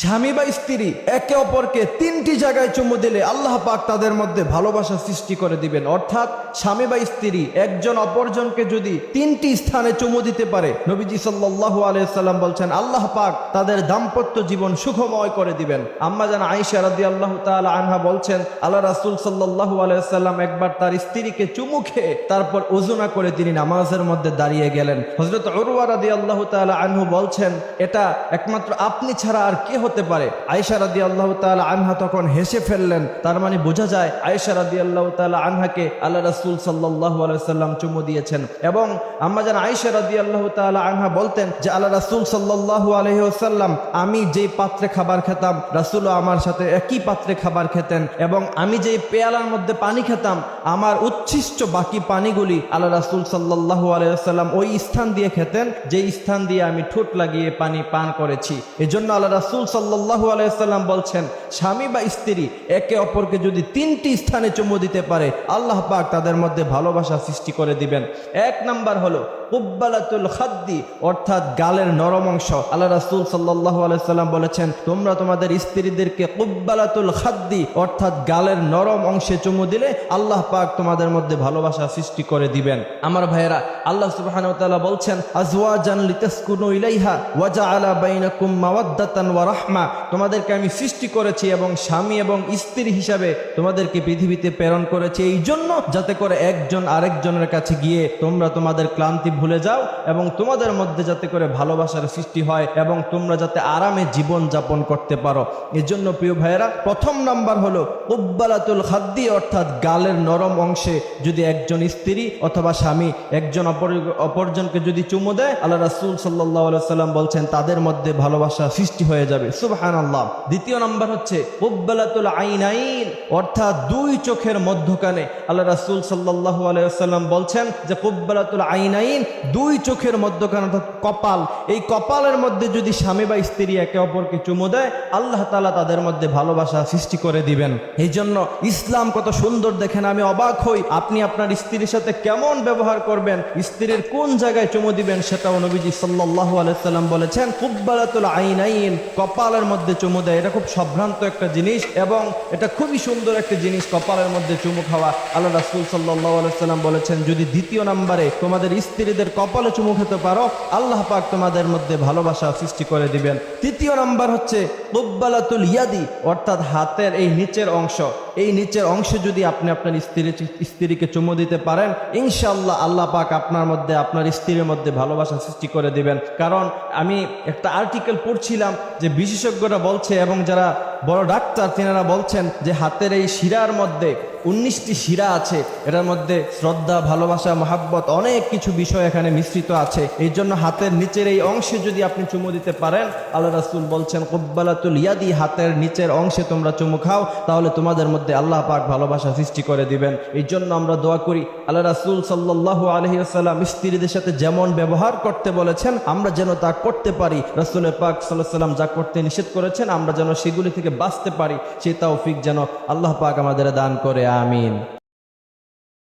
স্বামী বা স্ত্রী একে অপরকে তিনটি জায়গায় চুমু দিলে আল্লাহ পাক তাদের মধ্যে ভালোবাসা সৃষ্টি করে দিবেন। অর্থাৎ স্বামী বা স্ত্রী একজন অপরজনকে যদি তিনটি স্থানে চুমু দিতে পারে, নবীজি সাল্লাল্লাহু আলাইহি সাল্লাম বলছেন, আল্লাহ পাক তাদের দাম্পত্য জীবন সুখময় করে দিবেন। আম্মা জান আয়েশা রাদিয়াল্লাহু তাআলা আনহা বলছেন, আল্লাহ রাসূল সাল্লাল্লাহু আলাইহি সাল্লাম একবার তার স্ত্রীকে চুমু খেয়ে তারপর ওজুনা করে তিনি নামাজের মধ্যে দাঁড়িয়ে গেলেন। হযরত উরওয়া রাদিয়াল্লাহু তাআলা আনহু বলছেন, এটা একমাত্র আপনি ছাড়া আর কে হতে পারে। আয়েশা রাদিয়াল্লাহু তাআলা আনহা তখন হেসে ফেললেন। তার মানে বোঝা যায় আয়েশা রাদিয়াল্লাহু তাআলা আনহাকে আল্লাহ রাসূল সাল্লাল্লাহু আলাইহি সাল্লাম চুমু দিয়েছেন। এবং আম্মা জান আয়েশা রাদিয়াল্লাহু তাআলা আনহা বলতেন যে, আল্লাহ রাসূল সাল্লাল্লাহু আলাইহি ওয়াসাল্লাম, আমি যেই পাত্রে খাবার খেতাম, রাসূলও আমার সাথে একই পাত্রে খাবার খেতেন এবং আমি যেই পেয়ালার মধ্যে পানি খেতাম, আমার উচ্ছিষ্ট বাকি পানিগুলি আল্লাহ রাসূল সাল্লাল্লাহু আলাইহি ওয়াসাল্লাম ওই স্থান দিয়ে খেতেন যে স্থান দিয়ে আমি ঠোঁট লাগিয়ে পানি পান করেছি। এজন্য আল্লাহ রাসূল সাল্লাল্লাহু আলাইহি ওয়াসাল্লাম বলছেন, স্বামী বা স্ত্রী একে অপরকে যদি তিনটি স্থানে চুমু দিতে পারে, আল্লাহ পাক তাদের মধ্যে ভালোবাসা সৃষ্টি করে দিবেন। এক নাম্বার হলো কুব্বালাতুল খাদ্দি, অর্থাৎ গালের নরম অংশ। আল্লাহ রাসূল সাল্লাল্লাহু আলাইহি সাল্লাম বলেছেন, তোমরা তোমাদের স্ত্রীদেরকে কুব্বালাতুল খাদ্দি, অর্থাৎ গালের নরম অংশে চুমু দিলে আল্লাহ পাক তোমাদের মধ্যে ভালোবাসা সৃষ্টি করে দিবেন। আমার ভাইয়েরা, আল্লাহ তাআলা বলছেন, আজওয়াজান লিতাসকুনু ইলাইহা ওয়া জাআলা বাইনাকুম মাওয়াদ্দাতান ওয়া রাহমা তোমাদেরকে আমি সৃষ্টি করেছি এবং স্বামী এবং স্ত্রী হিসাবে তোমাদেরকে পৃথিবীতে প্রেরণ করেছি। এই জন্য যাতে করে একজন আরেকজনের কাছে গিয়ে তোমরা তোমাদের ক্লান্তি ভুলে যাও এবং তোমাদের মধ্যে যাতে করে ভালোবাসার সৃষ্টি হয় এবং তোমরা যাতে আরামে জীবন যাপন করতে পারো। এর জন্য প্রিয় ভাইয়েরা, প্রথম নাম্বার হলো উব্বালাতুল খাদ্দি, অর্থাৎ গালের নরম অংশে যদি একজন স্ত্রী অথবা স্বামী একজন অপর, অপরজনকে যদি চুমু দেয়, আল্লাহ রাসূল আলাইহি সাল্লাম বলছেন, তাদের মধ্যে ভালোবাসা সৃষ্টি হয়ে যাবে। সুবহানাল্লাহ। দ্বিতীয় নাম্বার হচ্ছে, উব্বালাতুল আইনাইন। অর্থাৎ দুই চোখের মধ্যখানে আল্লাহ রাসূল সাল্লাল্লাহু আলাইহি সাল্লাম বলছেন যে কুব্বালাতুল আইনাইন দুই চোখের মধ্যখানে অর্থাৎ কপাল। এই কপালের মধ্যে যদি স্বামী বা স্ত্রী একে অপরকে চুমু দেয়, আল্লাহ তাআলা তাদের মধ্যে ভালোবাসা সৃষ্টি করে দিবেন। এই জন্য ইসলাম কত সুন্দর, দেখেন আমি অবাক হই। আপনি আপনার স্ত্রীর সাথে কেমন ব্যবহার করবেন? স্ত্রীর কোন জায়গায় চুমু দিবেন? সেটাও নবীজি সাল্লাল্লাহু আলাইহি সাল্লাম বলেছেন কুব্বালাতুল আইনাইন কপালের মধ্যে চুমু দেয়। এটা খুব সম্ভ্রান্ত একটা জিনিস এবং এটা খুবই সুন্দর একটা জিনিস কপালের মধ্যে চুমু খাওয়া। আল্লাহ রাসুল সাল্লাহ সাল্লাম বলেছেন, যদি দ্বিতীয় নাম্বারে তোমাদের স্ত্রীদের কপালে চুমু খেতে পারো, আল্লাহ পাক তোমাদের মধ্যে ভালোবাসা সৃষ্টি করে দিবেন। তৃতীয় নাম্বার হচ্ছে কব্বালাতুল ইয়াদি, অর্থাৎ হাতের এই নিচের অংশ। এই নিচের অংশে যদি আপনি আপনার স্ত্রী, স্ত্রীকে চুমু দিতে পারেন ইনশাল্লাহ আল্লাহ পাক আপনার মধ্যে, আপনার স্ত্রীর মধ্যে ভালোবাসা সৃষ্টি করে দিবেন। কারণ আমি একটা আর্টিকেল পড়ছিলাম যে বিশেষজ্ঞরা বলছে এবং যারা বড় ডাক্তার, তিনারা বলছেন যে হাতের এই শিরার মধ্যে উনিশটি শিরা আছে, এটার মধ্যে শ্রদ্ধা, ভালোবাসা, মহাব্বত অনেক কিছু বিষয় এখানে মিশ্রিত আছে। এই জন্য হাতের নিচের এই অংশে যদি আপনি চুমু দিতে পারেন, আল্লাহ রাসুল বলছেন, কব্বালাতুল ইয়াদি হাতের নিচের অংশে তোমরা চুমু খাও, তাহলে তোমাদের মধ্যে আল্লাহ পাক ভালোবাসা সৃষ্টি করে দিবেন। এই জন্য আমরা দোয়া করি, আল্লাহ রাসুল সাল্লাহ আলহিউসাল্লাম স্ত্রীদের সাথে যেমন ব্যবহার করতে বলেছেন, আমরা যেন তা করতে পারি। রাসুল পাক সাল্লাহ সাল্লাম যা করতে নিষেধ করেছেন, আমরা যেন সেগুলি থেকে বাঁচতে পারি। সে তৌফিক যেন আল্লাহ পাক আমাদের দান করে। আমিন।